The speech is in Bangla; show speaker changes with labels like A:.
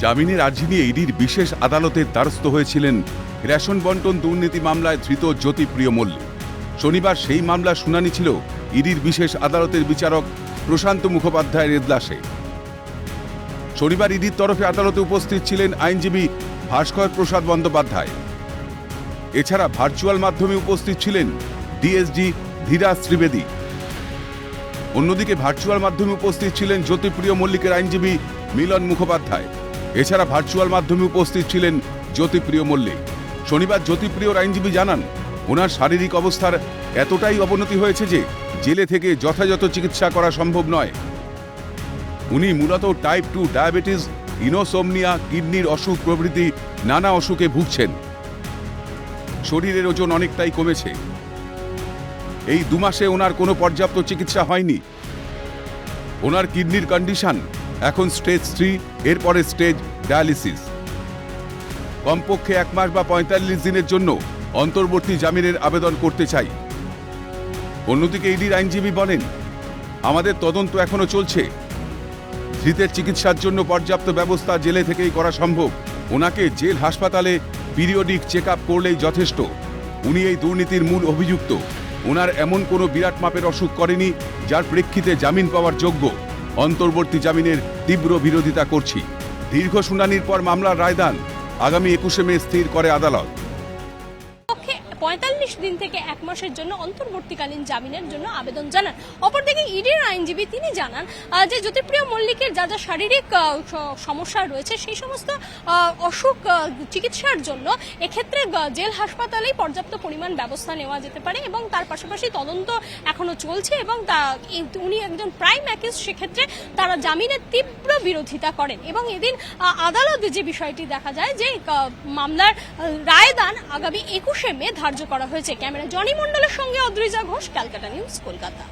A: জামিনের আর্জি নিয়ে ইডির বিশেষ আদালতের দ্বারস্থ হয়েছিলেন রেশন বন্টন দুর্নীতি মামলায় ধৃত জ্যোতিপ্রিয় মল্লিক। শনিবার সেই মামলার শুনানি ছিল ইডির বিশেষ আদালতের বিচারক প্রশান্ত মুখোপাধ্যায়ের এজলাসে। শনিবার ইডির তরফে আদালতে উপস্থিত ছিলেন আইনজীবী ভাস্কর প্রসাদ বন্দ্যোপাধ্যায়। এছাড়া ভার্চুয়াল মাধ্যমে উপস্থিত ছিলেন ডিএসডি ধীরাজ ত্রিবেদী। অন্যদিকে ভার্চুয়াল মাধ্যমে উপস্থিত ছিলেন জ্যোতিপ্রিয় মল্লিকের আইনজীবী মিলন মুখোপাধ্যায়। এছাড়া ভার্চুয়াল মাধ্যমে উপস্থিত ছিলেন জ্যোতিপ্রিয় মল্লিক। শনিবার জ্যোতিপ্রিয়র আইনজীবী জানান, ওনার শারীরিক অবস্থার এতটাই অবনতি হয়েছে যে জেলে থেকে যথাযথ চিকিৎসা করা সম্ভব নয়। উনি মূলত টাইপ টু ডায়াবেটিস ইনোসোমনিয়া কিডনির অসুখ প্রভৃতি, নানা অসুখে ভুগছেন। শরীরের ওজন অনেকটাই কমেছে। এই দুমাসে ওনার কোনো পর্যাপ্ত চিকিৎসা হয়নি। ওনার কিডনির কন্ডিশন এখন স্টেজ থ্রি এরপরে স্টেজ ডায়ালিসিস কমপক্ষে এক মাস বা পঁয়তাল্লিশ দিনের জন্য অন্তর্বর্তী জামিনের আবেদন করতে চাই। অন্যদিকে ইডির আইনজীবী বলেন, আমাদের তদন্ত এখনও চলছে। ধৃতের চিকিৎসার জন্য পর্যাপ্ত ব্যবস্থা জেলে থেকেই করা সম্ভব। ওনাকে জেল হাসপাতালে পিরিয়ডিক চেক আপ করলেই যথেষ্ট। উনি এই দুর্নীতির মূল অভিযুক্ত। ওনার এমন কোনো বিরাট মাপের অসুখ করেনি, যার প্রেক্ষিতে জামিন পাওয়ার যোগ্য। অন্তর্বর্তী জামিনের তীব্র বিরোধিতা করছি। দীর্ঘ শুনানির পর মামলার রায়দান আগামী একুশে মে স্থির করে আদালত।
B: পঁয়তাল্লিশ দিন থেকে এক মাসের জন্য অন্তর্বর্তীকালীন জামিনের জন্য আবেদন জানান। অপরদিকে ইডির আইনজীবী তিনি জানান যে জ্যোতিপ্রিয় মল্লিকের যা যা শারীরিক সমস্যা রয়েছে সেই সমস্ত অসুখ চিকিৎসার জন্য এক্ষেত্রে জেল হাসপাতালেই পর্যাপ্ত পরিমাণ ব্যবস্থা নেওয়া যেতে পারে এবং তার পাশাপাশি তদন্ত এখনও চলছে এবং উনি একজন প্রাইম অ্যাকিউজ সেক্ষেত্রে তারা জামিনের তীব্র বিরোধিতা করেন এবং এদিন আদালতে যে বিষয়টি দেখা যায় যে মামলার রায়দান আগামী একুশে মে ধার্য করা হয়েছে। ক্যামেরা জনি মন্ডলের সঙ্গে অদ্রিজা ঘোষ ক্যালকাটা নিউজ কলকাতা।